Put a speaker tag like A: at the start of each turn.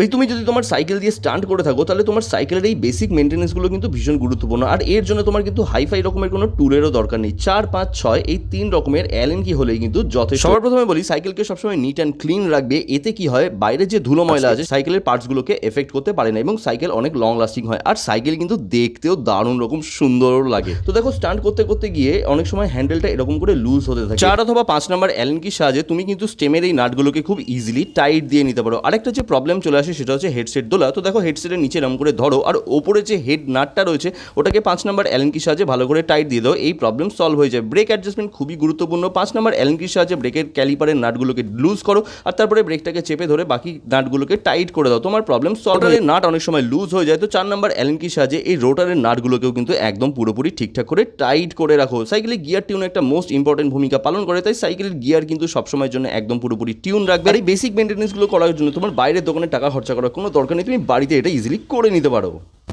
A: ভাই তুমি যদি তোমার সাইকেল দিয়ে স্টান্ট করে থাকো তাহলে তোমার সাইকেলের এই বেসিক মেনটেন্যান্সগুলো কিন্তু ভীষণ গুরুত্বপূর্ণ। আর এর জন্য তোমার কিন্তু হাইফাই রকমের কোনো টুলেরও দরকার নেই। চার পাঁচ ছয় এই তিন রকমের অ্যালেন কি হলেই কিন্তু যথেষ্ট। সবার প্রথমে বলি সাইকেলকে সবসময় নিট অ্যান্ড ক্লিন রাখবে। এতে কি হয় বাইরে যে ধুলো ময়লা আছে সাইকেলের পার্টসগুলোকে এফেক্ট করতে পারে না এবং সাইকেল অনেক লং লাস্টিং হয়। আর সাইকেল কিন্তু দেখতেও দারুণ রকম সুন্দর লাগে। তো দেখো স্টান্ট করতে করতে গিয়ে অনেক সময় হ্যান্ডেলটা এরকম করে লুজ হতে থাকে। চার অথবা পাঁচ নাম্বার অ্যালেন কি সাহায্যে তুমি কিন্তু স্টেমের এই নাটগুলোকে খুব ইজিলি টাইট দিয়ে নিতে পারো। আরেকটা যে প্রবলেম চলে আসে সেটা হচ্ছে হেডসেট দোলা। তো দেখো হেডসেটের নিচে এরকম করে ধরো আর ওপরে যে হেড নাটটা রয়েছে ওটাকে পাঁচ নম্বর অ্যালেন কি সাহায্যে ভালো করে টাইট দিয়ে দাও এই প্রবলেম সলভ হয়ে যায়। ব্রেক অ্যাডজাস্টমেন্ট খুবই গুরুত্বপূর্ণ। পাঁচ নম্বর অ্যালেন কি সাহায্যে ব্রেকের ক্যালিপারের নাটগুলোকে লুজ করো আর তারপরে ব্রেকটাকে চেপে ধরে বাকি নাটগুলোকে টাইট করে দাও। তোমার প্রবলেম সলভ হয়ে নাট অনেক সময় লুজ হয়ে যায়। তো চার নম্বর অ্যালেন কি সাহায্যে এই রোটারের নাটগুলোকেও কিন্তু একদম পুরোপুরি ঠিকঠাক করে টাইট করে রাখো। সাইকেলে গিয়ার টিউন একটা মোস্ট ইম্পর্টেন্ট ভূমিকা পালন করে তাই সাইকেলের গিয়ার কিন্তু সবসময়ের জন্য একদম পুরোপুরি টিউন রাখবে। আর এই বেসিক মেনটেন্যান্সগুলো করার জন্য তোমার বাইরের দোকানে টাকা খরচা করার কোনো দরকার নেই। তুমি বাড়িতে এটা ইজিলি করে নিতে পারো।